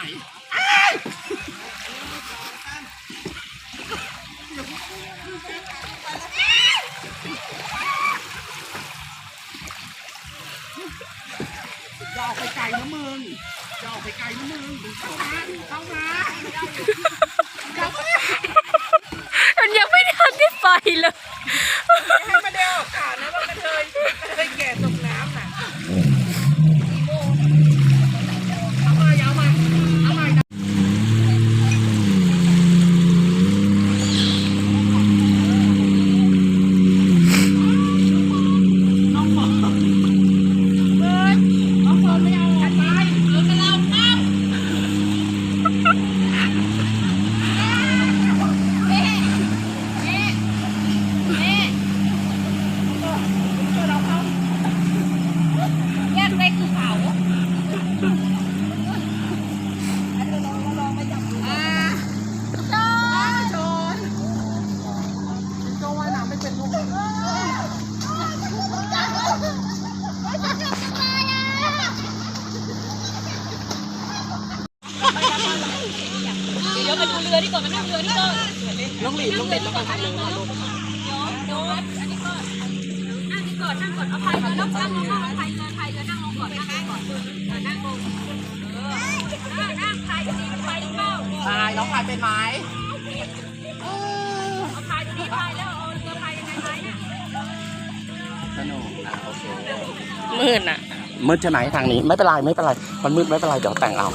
ไหนอย่าออกไปไกลนะมึงอย่าออกไปไกลนะมึงเข้ามาเข้ามา ดูเรือที่ก่อนมานั่งเรือที่ก่อนน้องหลีนน้องหลีนแล้วก็ทำเลยมาลูกโยนอันนี้ก่อนนั่งนี่ก่อนนั่งก่อนเอาพายเรือนั่งนั่งลงนั่งพายเรือพายเรือนั่งลงก่อนนั่งลงก่อนเออนั่งลงเออนั่งนั่งพายดีมันไปหรือเปล่าตายน้องพายเป็นไหมเอาพายดูดีพายแล้วเอาเรือพายยังไงไหมเนี่ยสนุกอะโอเคมืดอะมืดใช่ไหมทางนี้ไม่เป็นไรไม่เป็นไรมันมืดไม่เป็นไรเดี๋ยวแต่งเอา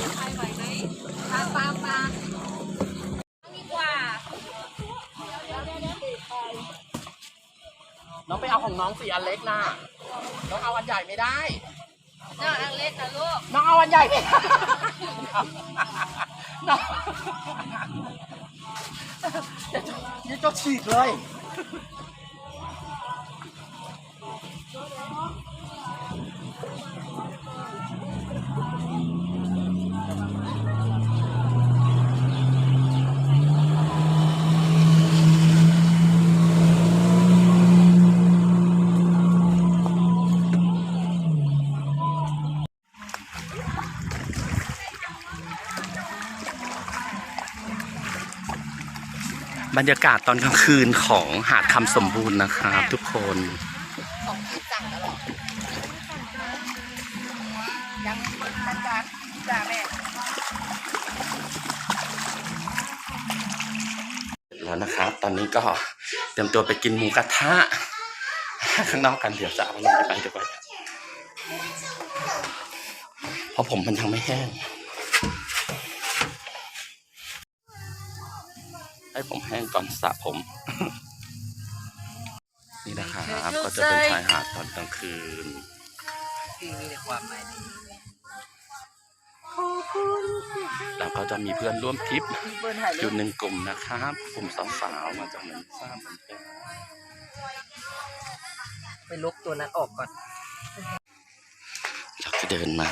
น้องไปเอาของน้องสี่อันเล็กนะน้องเอาอันใหญ่ไม่ได้เจ้าอังเล็กนะลูก น้องเอาอันใหญ่ไม่ได้น้องอย่าจะอย่าจะฉีกเลย บรรยากาศตอนกลางคืนของหาดคำสมบูรณ์นะครับทุกคนของที่สั่งตลอดยังจัดการจ้าแม่แล้วนะครับ ตอนนี้ก็เตรียมตัวไปกินหมูกระทะข้างนอกกันเดี๋ยวจะเอาลงไปดีกว่าเพราะผมมันยังไม่แห้ง ผมแห้งก่อนสระผม นี่นะครับก็จะเป็นชายหาดตอนกลางคืนที่มีแต่ความหมายดีแล้วก็จะมีเพื่อนร่วมทริปเปิ้ลถ่ายอรูยู่ปหนึ่งกลุ่มนะครับกลุ่มสาวๆมาจากเหมือนทราบเหมือนกันไปลกตัวนั้นออกก่อนเราจะเดินมา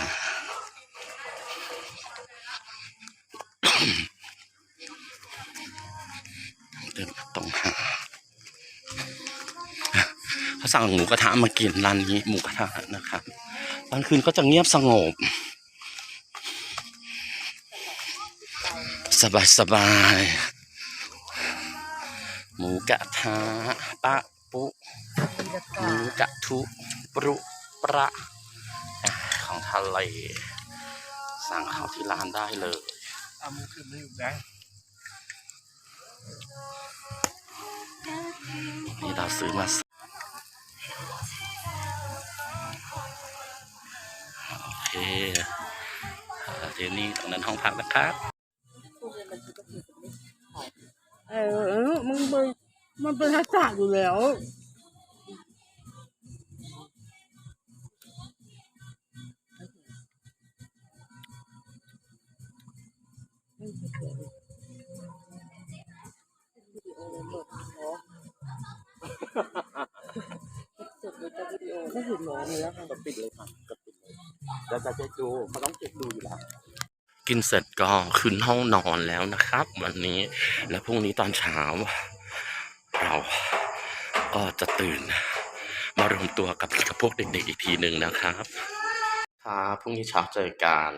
เขาสั่งหมูกระทะมากินร้านนี้หมูกระทะนะครับตอนคืนก็จะเงียบสงบ สบายสบายๆหมูกระทะปะปุหมูกระทุปรุประอะของทะเลสั่งเขาที่ร้านได้เลยเอามือขึ้นมาอยู่แบงนี่เราซื้อมาสโอเค เอ่เดี๋ยวนี้ตรงนั้นห้องพักนะครับเออมึงเป็นมันเป็นทักษะอยู่แล้วไม่เห็นหมอเลยแล้วค่ะก็ปิดเลยครับก็ปิด เลยแล้วจะเช็คดูเขาต้องเช็คดูอยู่แล้วกินเสร็จก็ขึ้นห้องนอนแล้วนะครับ วันนี้แล้วพรุ่งนี้ตอนเช้า เราก็จะตื่น มารวมตัวกับกับพวกเด็กๆอีกทีหนึ่งนะครับ ครับพรุ่งนี้เช้าเจอกัน